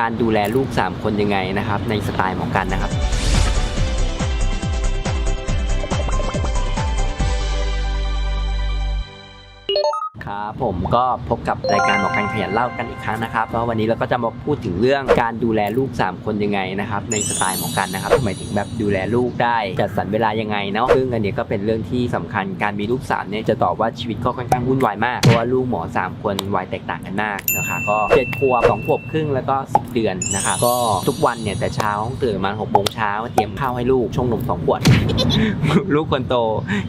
การดูแลลูก 3 คนยังไงนะครับ ในสไตล์หมอกันนะครับ ผมก็พบกับรายการหมอกันขยันเล่ากันอีกครั้งนะครับก็วันนี้เราก็จะมาพูดถึงเรื่องการดูแลลูก 3 คนยังไงนะครับในสไตล์หมอกันนะครับหมายถึงแบบดูแลลูกได้จัดสรรเวลายังไงเนาะซึ่งอันนี้ก็เป็นเรื่องที่สำคัญการมีลูก3เนี่ยจะตอบว่าชีวิตก็ค่อนข้างวุ่นวายมากเพราะว่าลูกหมอ 3 คนวัยแตกต่างกันมากนะคะก็เจ็ดขวบสองขวบครึ่งแล้วก็ 10 เดือนนะครับก็ทุกวันเนี่ยแต่เช้าตื่นมาหกโมงเช้าเตรียมข้าวให้ลูกชงนมสองขวดลูกคนโต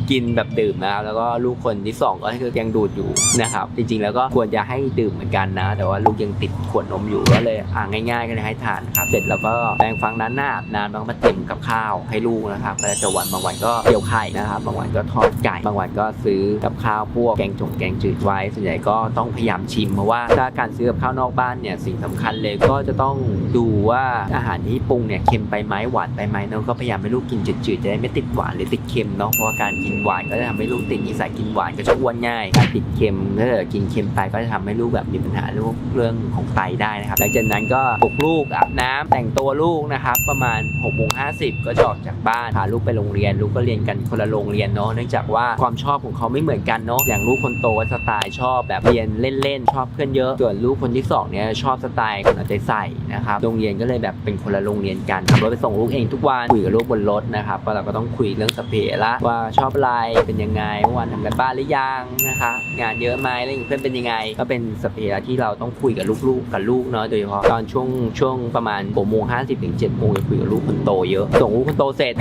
กินแบบดื่มนะครับแล้วก็ลูกคนที่สองก็คือยังดูดอยู่นะครับ จริงๆ แล้วก็ควรจะให้ดื่มเหมือนกันนะ แต่ว่าลูกยังติดขวดนมอยู่ก็เลยอ่าง่ายๆ ก็เลยให้ทานครับ เสร็จแล้วก็แปรงฟังน้นหน้าอาบน้ำแล้วก็มาเตรียมกับข้าวให้ลูกนะครับก็จะวันบางวันก็เกี่ยวไข่นะครับ บางวันก็ทอดไก่ บางวันก็ซื้อกับข้าวพวกแกงจงแกงจืดไว้ ส่วนใหญ่ก็ต้องพยายามชิมเพราะว่าถ้าการซื้อกับข้าวนอกบ้านเนี่ยสิ่งสำคัญเลยก็จะต้องดูว่าอาหารที่ปรุงเนี่ยเค็มไปไหมหวานไปไหมเนาะก็พยายามให้ลูกกินจืดๆจะได้ไม่ติดหวานหรือติดเค็มเนาะเพราะว่าการกินหวานก็จะทำให้ลูกติดนิสัยกินหวานก็จะอ้วนง่ายการติดเค็มถ้าเกิดกินเค็มไปก็จะทำให้ลูกแบบมีปัญหาเรื่องเรื่องของไตได้นะครับหลังจากนั้นก็ปลุกลูกอาบน้ำแต่งตัวลูกนะครับ ประมาณ6กโมงห้ก็จะออกจากบ้านพาลูกไปโรงเรียน ลูกก็เรียนกันคนละโรงเรียนเนาะเนื่องจากว่าความชอบของเขาไม่เหมือนกันเนาะอย่างลูกคนโตสไตล์ชอบแบบเรียนเล่นๆชอบเพื่อนเยอะส่วนลูกคนที่สองเนี่ยชอบสไตล์คนเอาใจใส่นะครับโรงเรียนก็เลยแบบเป็นคนละโรงเรียนกันขับรถไปส่งลูกเองทุกวันคุยกับลูกบนรถนะครับก็เราก็ต้องคุยเรื่องสเปรละว่าชอบอะไรเป็นยังไงเมื่อวานทำกันบ้านหรือยังนะคะงานเยอะไหมอะไรอย่างเงี้ยเพื่อนเป็นยังไง ก็เป็นสเปรที่เราต้องคุยกับลูกๆ กับลูกเนาะโดยเฉพาะตอนช่วงช่วงประมาณ6โมง50ถึง7โมงจะคุยกับลูกคนโตเยอะ ส่งลูกคนโตเสร็จ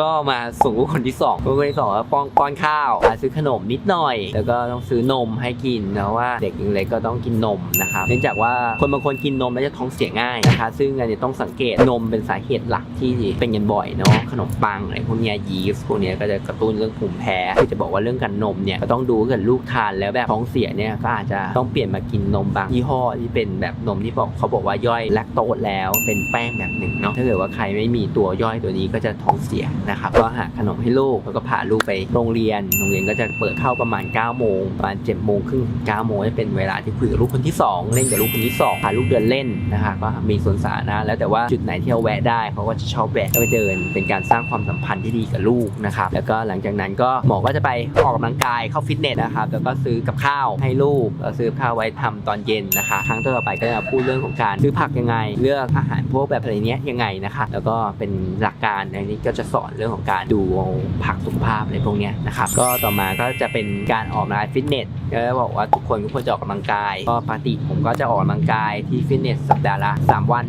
ก็มาส่งลูกคนที่สองลูกคนที่สองก็ป้อนป้อนข้าวอะซื้อขนมนิดหน่อย แล้วก็ต้องซื้อนมให้กินนะว่าเด็กยังเล็กก็ต้องกินนมนะครับเนื่องจากว่าคนบางคนกินนมแล้วจะท้องเสียง่ายนะคะ ซึ่งอันนี้ต้องสังเกตนมเป็นสาเหตุหลักที่เป็นกันบ่อยเนาะขนมปังอะไรพวกเนี้ยยีสต์พวกเนี้ยก็จะกระตุ้นเรื่องภูมิแพ้คือจะบอกว่าเรื่องการนมเนี่ยก็ต้องดูกิดลูกทานแล้วแบบท้องเสียเนี่ยก็อาจจะต้องเปลี่ยนมากินนมบางยี่ห้อที่เป็นแบบนมที่บอกเขาบอกว่าย่อยแลคโตสแล้วเป็นแป้งแบบหนึ่งเนาะถ้าเกิดว่าใครไม่มีตัวย่อยตัวนี้ก็จะท้องเสียนะครับก็หาขนมให้ลูกแล้วก็พาลูกไปโรงเรียนโรงเรียนก็จะเปิดเข้าประมาณ9โมงประมาณ7โมงครึ่งถึง9โมงจะเป็นเวลาที่คุยกับลูกคนที่สองเล่นกับลูกคนที่สองพาลูกเดินเล่นนะคะก็มีสวนสาธารณะแล้วแต่ว่าจุดไหนที่เราแวะได้เขาก็จะชอบแวะไปเดิน เป็นการสร้างความสัมพันธ์ที่ดีกับลูกนะครับแล้วก็หลังจากนั้นก็หมอก็จะไปออกกำลังกายเข้าฟิตเนสนะครับแล้วก็ซื้อกับข้าวให้ลูกแล้วซื้อข้าวไว้ทำตอนเย็นนะคะ ครั้งต่อไปก็จะพูดเรื่องของการซื้อผักยังไง เลือกอาหารพวกแบบอะไรเนี้ยยังไงนะคะ แล้วก็เป็นหลักการในนี้ก็จะสอนเรื่องของการดูผักสุขภาพอะไรพวกเนี้ยนะครับก็ต่อมาก็จะเป็นการออกกำลังกาฟิตเนสก็จะบอกว่าทุกคนก็ควรจะออกกำลังกาย ก็ปกติผมก็จะออกกำลังกายที่ฟิตเนสสัปดาห์ละ 3 วัน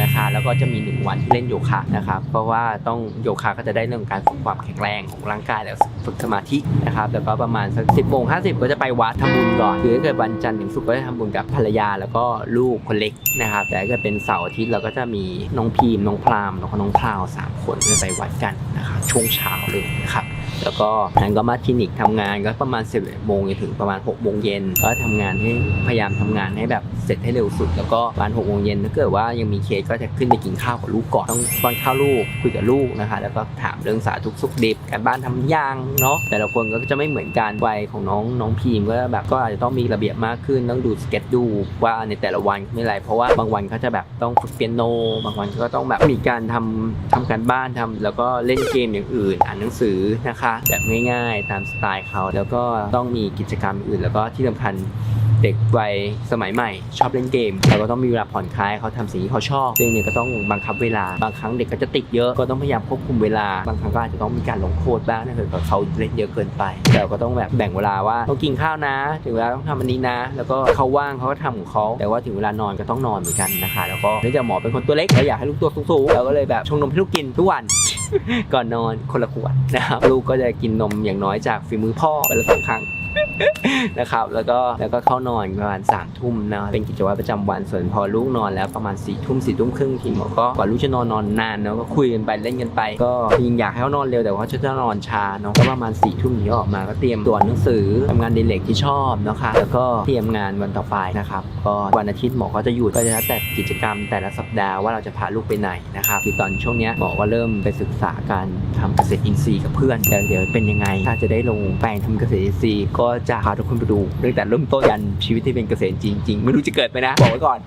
นะคะแล้วก็จะมี 1 วันที่เล่นโยคะนะครับเพราะว่าต้องโยคะก็จะได้เรื่องการฝึกความแข็งแรงของร่างกายแล้วฝึกสมาธินะครับแล้วก็ประมาณสักสิบโมงห้าสิบก็จะไปวัดทำบุญก่อนคือถ้าเกิดวันจันทร์ถึงศุกร์ก็จะทำบุญกับภรรยาแล้วก็ลูกคนเล็กนะครับแต่ถ้าเกิดเป็นเสาร์อาทิตย์เราก็จะมีน้องพีมน้องพรามแล้วก็น้องพราวสามคนไปวัดกันนะครับช่วงเช้าเลยนะครับ แล้วก็นั้นก็มาคลินิกทำงานก็ประมาณ 11โมงถึงประมาณ6โมงเย็นก็ทำงานให้พยายามทำงานให้แบบเสร็จให้เร็วสุด แล้วก็ประมาณ6โมงเย็นถ้าเกิดว่ายังมีเคสก็จะขึ้นไปกินข้าวกับลูกก่อนต้องป้อนข้าวลูกคุยกับลูกนะคะ แล้วก็ถามเรื่องสาธุสุขดิบการบ้านทำยังเนาะแต่ละคนก็จะไม่เหมือนกันวัยของน้องน้องพีมก็แบบก็อาจจะต้องมีระเบียบมากขึ้นต้องดูสเก็ตดูว่าในแต่ละวันไม่ไรเพราะว่าบางวันเขาจะแบบต้องฝึกเปียโน บางวันก็ต้องแบบมีการทำทำการบ้านทำแล้วก็เล่นเกมอย่างอื่น อ่านหนังสือนะคะแบบง่ายๆ ตามสไตล์เขา แล้วก็ต้องมีกิจกรรมอื่น แล้วก็ที่สำคัญเด็กวัยสมัยใหม่ ชอบเล่นเกมเราก็ต้องมีเวลาผ่อนคลายเขาทำสิ่งที่เขาชอบซึ่งเนี่ยก็ต้องบังคับเวลาบางครั้งเด็กก็จะติดเยอะก็ต้องพยายามควบคุมเวลาบางครั้งก็อาจจะต้องมีการลงโทษบ้างถ้าเกิดเขาเล่นเยอะเกินไปแต่เราก็ต้องแบบแบ่งเวลาว่าต้องกินข้าวนะถึงเวลาต้องทำอันนี้นะ แล้วก็เขาว่างเขาก็ทำของเขาแต่ว่าถึงเวลานอนก็ต้องนอนเหมือนกันนะคะ แล้วก็เนื่องจากหมอเป็นคนตัวเล็กเราอยากให้ลูกตัวสูงๆเราก็เลยแบบชงนมให้ลูกกินทุกวัน ก่อนนอนคนละขวดนะครับลูกก็จะกินนมอย่างน้อยจากฝีมือพ่อวันละสองครั้ง นะครับแล้วก็แล้วก็เข้านอนประมาณ3ามทุ่มนะเป็นกิจวัตรประจำวันส่วนพอลูกนอนแล้วประมาณ4ี่ทุ่มสี่ทุ่มครึ่งทีหมอก็กว่าลูกจะนอนนอนนานเนาะก็คุยกันไปเล่นกันไป ก็จริงอยากให้เขานอนเร็วแต่ว่าเขาจะนอนช้าเนาะก็ประมาณ4ี่ทุ่มนี้ออกมาก็เตรียมตัวหนังสือทำงานเดเล็กที่ชอบนะคะแล้วก็เตรียมงานวันต่อไปนะครับก็วันอาทิตย์หมอก็จะหยุดก็จะแล้วแต่กิจกรรมแต่ละสัปดาห์ว่าเราจะพาลูกไปไหนนะครับคือตอนช่วงเนี้ยหมอก็เริ่มไปศึกษาการทำเกษตรอินทรีย์กับเพื่อนแต่เดี๋ยวเป็นยังไง ถ้าจะได้ลงแปลงทำเกษตรอินทรีย์กก็จะพาทุกคนไปดูตั้งแต่เริ่มต้นยันชีวิตที่เป็นเกษตรจริง ๆ ไม่รู้จะเกิดไปนะ บอกไว้ก่อน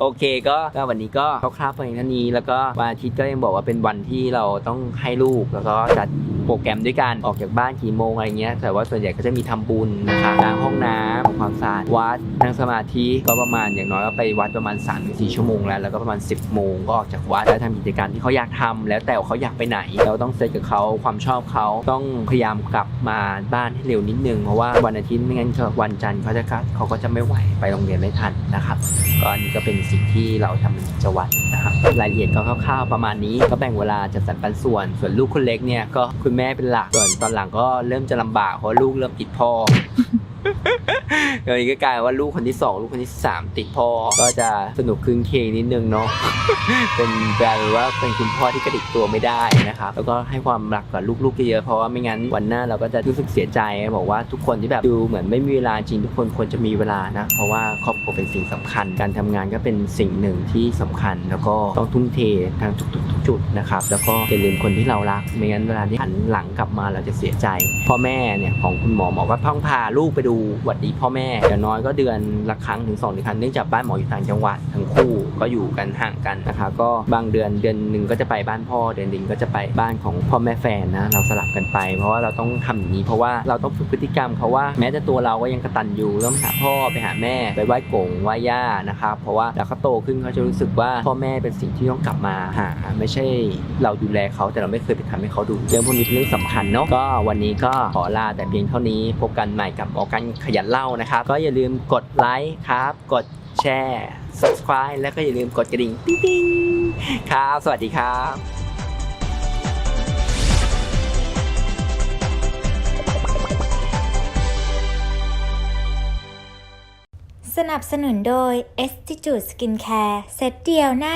โอเคก็ก็วันนี้ก็คร่าวๆเพียงเท่านี้ แล้วก็วันอาทิตย์ก็ยังบอกว่าเป็นวันที่เราต้องให้ลูกแล้วก็จัด โปรแกรมด้วยกันออกจากบ้านกี่โมงอะไรเงี้ยแต่ว่าส่วนใหญ่ก็จะมีทำบุญนะคะล้างห้องน้ำทำความสะอาดวัดนั่งสมาธิก็ประมาณอย่างน้อยก็ไปวัดประมาณ3-4ชั่วโมงแล้วแล้วก็ประมาณ 10โมงก็ออกจากวัดแล้วทำกิจกรรที่เขาอยากทำแล้วแต่เขาอยากไปไหน เราต้องเซตกับเขาความชอบเขาต้องพยายามกลับมาบ้านให้เร็วนิดนึงเพราะว่าวันอาทิตย์ไม่งั้นวันจันทร์เขาจะเขาก็จะไม่ไหวไปโรงเรียนไม่ทันนะครับก็อันนี้ก็เป็นสิ่งที่เราทำเป็นกิจวัตรนะครับรายละเอียดก็คร่าวๆประมาณนี้ก็แบ่งเวลาจัดสรรปันส่วน ส่วนลูกคนเล็กเนี่ยก็คุณแม่เป็นหลักส่วนตอนหลังก็เริ่มจะลำบากเพราะลูกเริ่มติดพ่อ ตอนนี้ก็กลายว่าลูกคนที่สองลูกคนที่สามติดพ่อ ก็จะสนุกคลึงเคงนิดนึงเนาะ เป็นแปลว่าเป็นคุณพ่อที่กระดิกตัวไม่ได้นะครับ แล้วก็ให้ความรักกับลูกๆเยอะๆเพราะว่าไม่งั้นวันหน้าเราก็จะรู้สึกเสียใจบอกว่าทุกคนที่แบบดูเหมือนไม่มีเวลาจริงทุกคนควรจะมีเวลานะ เพราะว่าครอบครัวเป็นสิ่งสำคัญ การทำงานก็เป็นสิ่งหนึ่งที่สำคัญ แล้วก็ต้องทุ่มเททางทุกๆจุดนะครับ แล้วก็อย่าลืมคนที่เรารัก ไม่งั้นเวลาที่หันหลังกลับมาเราจะเสียใจ พ่อแม่เนี่ยของคุณหมอหมอก็ต้องพาลูกไปดูหวัดดีพ่อแม่อย่างน้อยก็เดือนละครั้งถึงสองเดือนครั้งเนื่องจากบ้านหมออยู่ต่างจังหวัดทั้งคู่ก็อยู่กันห่างกันนะคะ ก็บางเดือนเดือนหนึ่งก็จะไปบ้านพ่อเดือนหนึ่งก็จะไปบ้านของพ่อแม่แฟนนะเราสลับกันไป เพราะว่าเราต้องทำอย่างนี้ เพราะว่าเราต้องฝึกพฤติกรรมเขาว่าแม้แต่ตัวเราก็ยังกระตันอยู่ต้องหาพ่อไปหาแม่ไปไหว้กงไหว้ย่านะครับเพราะว่าแล้วเขาโตขึ้นเขาจะรู้สึกว่าพ่อแม่เป็นสิ่งที่ต้องกลับมาหาไม่ใช่เราดูแลเขาแต่เราไม่เคยไปทำให้เขาดูเรื่องพวกนี้เป็นเรื่องสำคัญเนาะก็วันนี้ก็ขอลาแต่เพียงเท่านี้พบกันใหม่กับออกันขยันเล่านะครับ ก็อย่าลืมกดไลค์ครับ กดแชร์ subscribe แล้วก็อย่าลืมกดกระดิ่งติ๊งติ๊งครับ สวัสดีครับสนับสนุนโดย Institute Skincare เซตเดียวหน้า